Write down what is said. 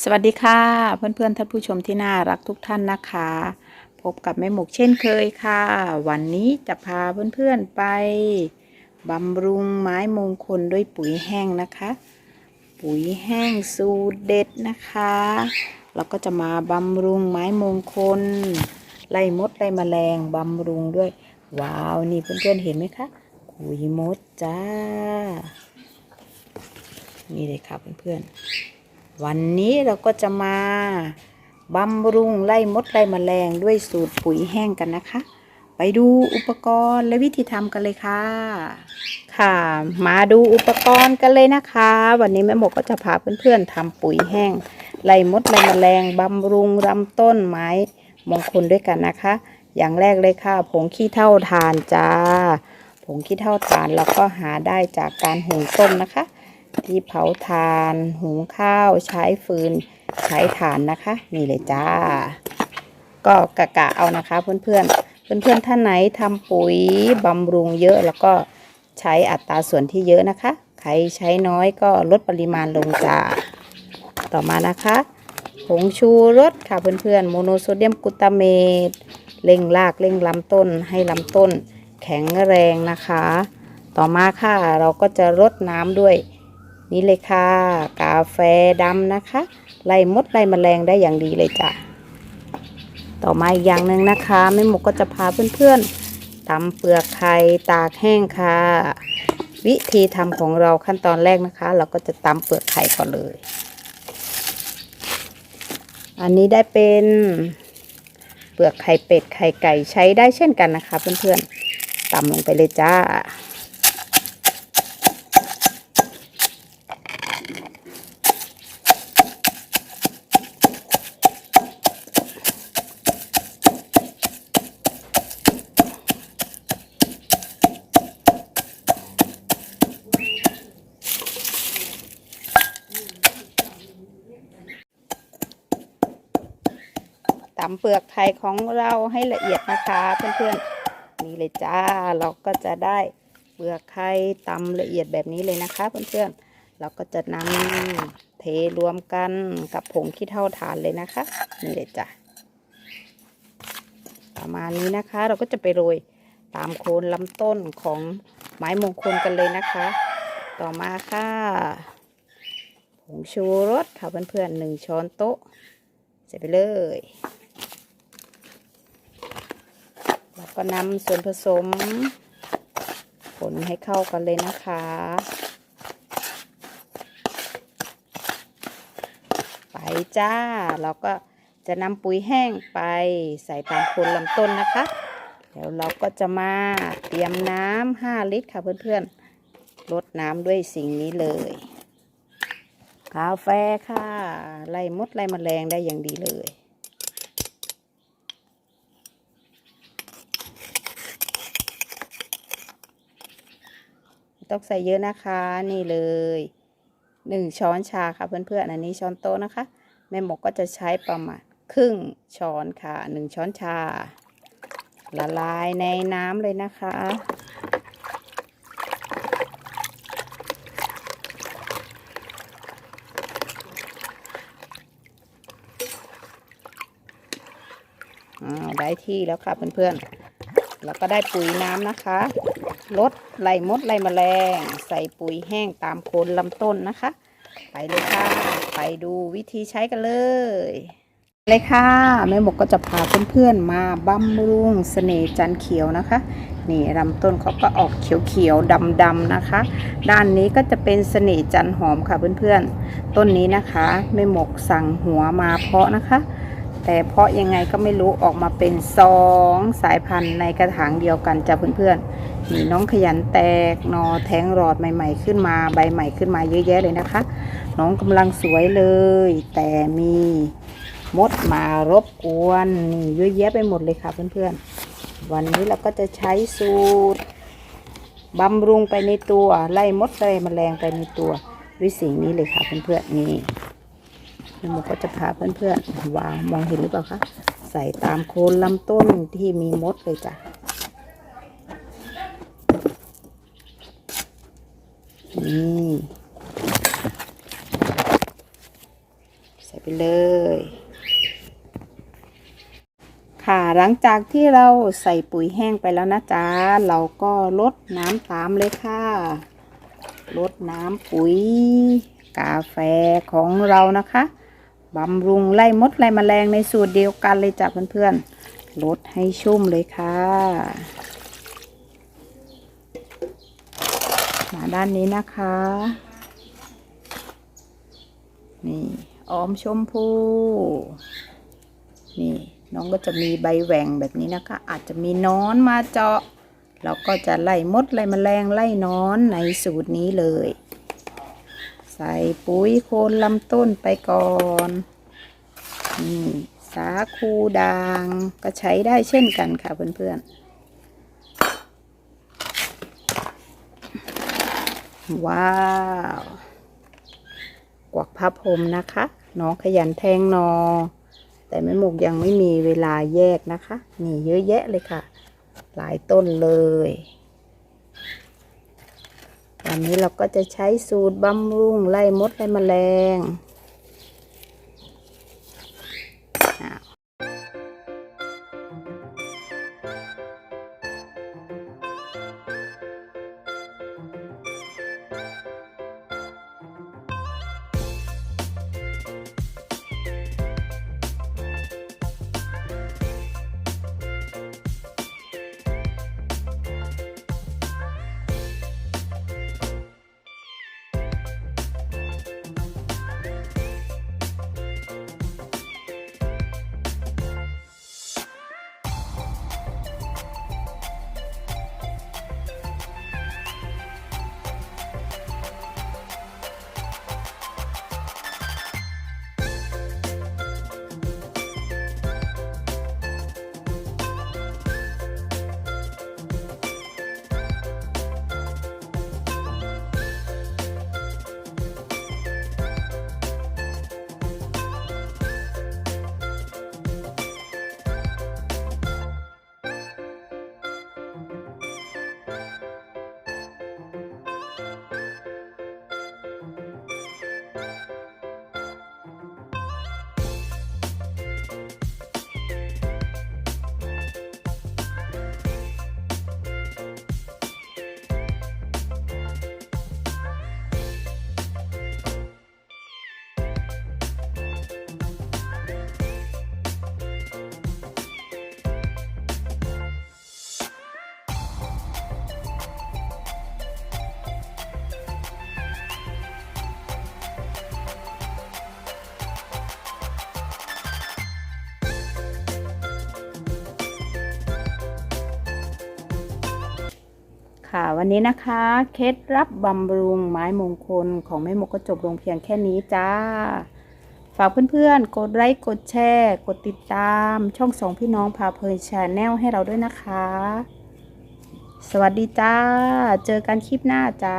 สวัสดีค่ะ เพื่อนๆท่านผู้ชมที่น่ารักทุกท่านนะคะ พบกับแม่หมกเช่นเคยค่ะ วันนี้จะพาเพื่อนๆไปบำรุงไม้มงคลด้วยปุ๋ยแห้งนะคะ ปุ๋ยแห้งสูตรเด็ดนะคะแล้วก็จะมาบำรุงไม้มงคลไล่มดไล่แมลงบำรุงด้วย ว้าวนี่เพื่อนๆเห็นไหมคะขุยมดจ้านี่เลยค่ะเพื่อนๆ วันนี้เราก็จะมาบำรุงไล่มดไล่แมลงด้วยสูตรปุ๋ยแห้งกันนะคะ ไปดูอุปกรณ์และวิธีทำกันเลยค่ะ ค่ะ มาดูอุปกรณ์กันเลยนะคะ วันนี้แม่หมกก็จะพาเพื่อนๆทำปุ๋ยแห้งไล่มดไล่แมลงบำรุงลำต้นไม้มงคลด้วยกันนะคะ อย่างแรกเลยค่ะ ผงขี้เถ้าทานจ้าผงขี้เถ้าทานเราก็หาได้จากการหุงต้มนะคะ ที่เผาทาน หุงข้าวใช้ฟืน ใช้ถ่านนะคะ นี่เลยจ้า ก็กะกะเอานะคะ เพื่อนเพื่อนเพื่อนเพื่อนท่านไหนทำปุ๋ยบำรุงเยอะแล้วก็ใช้อัตราส่วนที่เยอะนะคะ ใครใช้น้อยก็ลดปริมาณลงจ้า ต่อมานะคะผงชูรสค่ะเพื่อนเพื่อนๆโมโนโซเดียมกลูตาเมตเร่งรากเร่งลำต้นให้ลำต้น แข็งแรงนะคะ ต่อมาค่ะเราก็จะรดน้ำด้วย นี่เลยค่ะ กาแฟดำนะคะ ไล่มดไล่แมลงได้อย่างดีเลยจ้ะ ต่อมาอีกอย่างหนึ่งนะคะแม่หมกก็จะพาเพื่อนๆตำเปลือกไข่ตากแห้งค่ะ วิธีทำของเราขั้นตอนแรกนะคะ เราก็จะตำเปลือกไข่ก่อนเลย อันนี้ได้เป็นเปลือกไข่เป็ดไข่ไก่ใช้ได้เช่นกันนะคะ เพื่อนๆตำลงไปเลยจ้าำเปลือกไข่ของเราให้ละเอียดนะคะเพื่อนๆนี่เลยจ้าเราก็จะได้เปลือกไข่ตำละเอียดแบบนี้เลยนะคะเพื่อนๆเราก็จะนำเทรวมกันกับผงขี้เถ้าฐานเลยนะคะ นี่เลยจ้ะประมาณนี้นะคะ เราก็จะไปโรยตามโคนลำต้นของไม้มงคลกันเลยนะคะ ต่อมาค่ะผงชูรสค่ะเพื่อนๆหนึ่งช้อนโต๊ะใส่ไปเลย แล้ว ก็นำส่วนผสมคนให้เข้ากันเลยนะคะ ไปจ้า เราก็จะนำปุ๋ยแห้งไปใส่ตามคนลำต้นนะคะ เดี๋ยวเราก็จะมาเตรียมน้ำห้าลิตรค่ะเพื่อนๆ ลดน้ำด้วยสิ่งนี้เลย กาแฟค่ะ ไล่มดไล่แมลงได้อย่างดีเลย ต้องใส่เยอะนะคะ นี่เลยหนึ่งช้อนชาค่ะเพื่อนๆอันนี้ช้อนโต๊ะนะคะ แม่หมกก็จะใช้ประมาณครึ่งช้อนค่ะหนึ่งช้อนชา ละลายในน้ำเลยนะคะอ่าได้ที่แล้วค่ะเพื่อนๆ แล้วก็ได้ปุ๋ยน้ำนะคะ ลดไล่มดไล่แมลง ใส่ปุ๋ยแห้งตามโคนลำต้นนะคะ ไปเลยค่ะ ไปดูวิธีใช้กันเลยเลยค่ะแม่หมกก็จะพาเพื่อนๆมาบำรุงเสน่ห์จันเขียวนะคะ นี่ลำต้นเขาก็ออกเขียวๆดำๆนะคะ ด้านนี้ก็จะเป็นเสน่ห์จันหอมค่ะเพื่อนๆ ต้นนี้นะคะแม่หมกสั่งหัวมาเพาะนะคะ แต่เพาะยังไงก็ไม่รู้ออกมาเป็นสองสายพันธุ์ในกระถางเดียวกันจ้ะเพื่อนๆ นี่น้องขยันแตกนอแทงหลอดใหม่ ๆ ขึ้นมาใบใหม่ขึ้นมาเยอะแยะเลยนะคะ น้องกำลังสวยเลย แต่มีมดมารบกวนนี่เยอะแยะไปหมดเลยค่ะเพื่อนๆ วันนี้เราก็จะใช้สูตรบำรุงไปในตัวไล่มดไล่แมลงไปในตัวด้วยสิ่งนี้เลยค่ะเพื่อนๆนี่แล้วหมูก็จะพาเพื่อนๆวางมองเห็นหรือเปล่าคะใส่ตามโคนลำต้นที่มีมดเลยจ้ะ นี่ ใส่ไป เลย ค่ะหลังจากที่เราใส่ปุ๋ยแห้งไปแล้วนะจ๊ะ เราก็ลดน้ำตามเลยค่ะลดน้ำปุ๋ย กาแฟของเรานะคะบำรุงไล่มดไล่แมลงในสูตรเดียวกันเลยจ้ะเพื่อนๆลดให้ชุ่มเลยค่ะ มาด้านนี้นะคะ นี่ ออมชมพู นี่น้องก็จะมีใบแหว่งแบบนี้นะคะ อาจจะมีนอนมาเจาะ เราก็จะไล่มดไล่แมลงไล่นอนในสูตรนี้เลย ใส่ปุ๋ยโคนลำต้นไปก่อนนี่สาคูด่างก็ใช้ได้เช่นกันค่ะเพื่อนๆ ว้าว กวักพับพรมนะคะ น้องขยันแทงนอ แต่แม่หมกยังไม่มีเวลาแยกนะคะ นี่เยอะแยะเลยค่ะ หลายต้นเลย วันนี้เราก็จะใช้สูตรบำรุงไล่มดไล่แมลง ค่ะ วันนี้นะคะเคล็ดรับบำรุงไม้มงคลของแม่มกก็จบลงเพียงแค่นี้จ้า ฝากเพื่อนๆ กดไลค์กดแชร์ กดติดตามช่องสองพี่น้องพาเพลินชาแนลให้เราด้วยนะคะ สวัสดีจ้า เจอกันคลิปหน้าจ้า